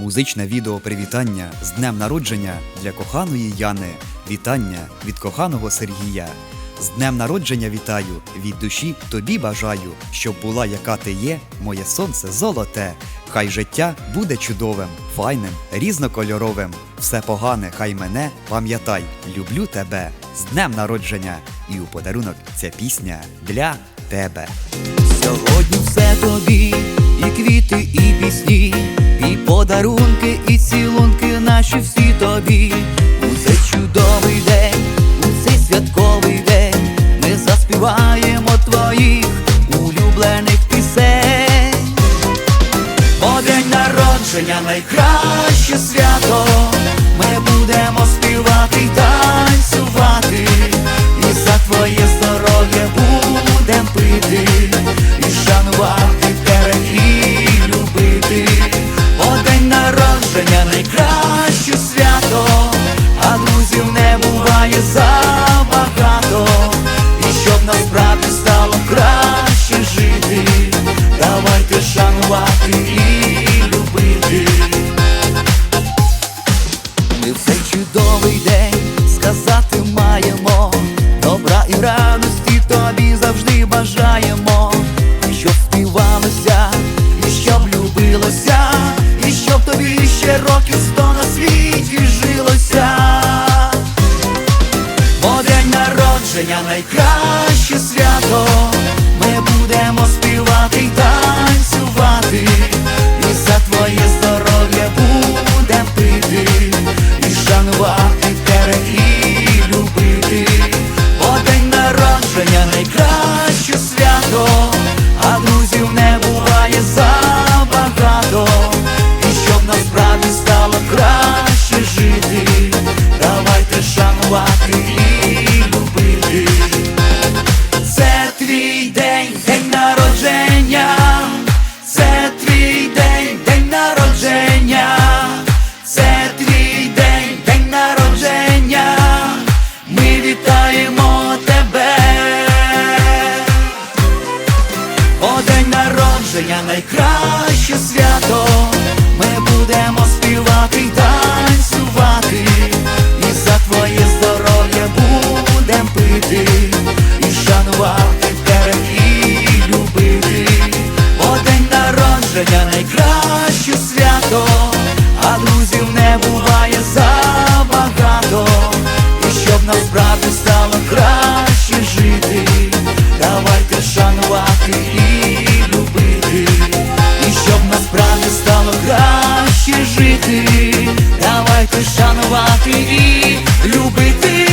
Музичне відео привітання з днем народження для коханої Яни. Вітання від коханого Сергія. З днем народження вітаю, від душі тобі бажаю, щоб була, яка ти є, моє сонце золоте. Хай життя буде чудовим, файним, різнокольоровим. Все погане, хай мене пам'ятай, люблю тебе з днем народження. І у подарунок ця пісня для тебе. Сьогодні все тобі, і квіти, і пісні, подарунки, і цілунки наші всі тобі. У цей чудовий день, у цей святковий день, ми заспіваємо твоїх улюблених пісень. Бо день народження найкраще свято. Ми будемо співати шанувати і любити. Ми в цей чудовий день сказати маємо добра і радості тобі завжди бажаємо, щоб співалося, і щоб любилося, і щоб тобі ще років сто на світі жилося. Бо день народження найкраще свято. Ми будемо співати день народження найкраще свято. Ми будемо співати танцювати, і за твоє здоров'я будем пити, і шанувати тебе і любити. О день народження найкраще свято, а друзів не буває забагато. І щоб насправді стало краще жити, давайте шанувати давайте шанувати і любити.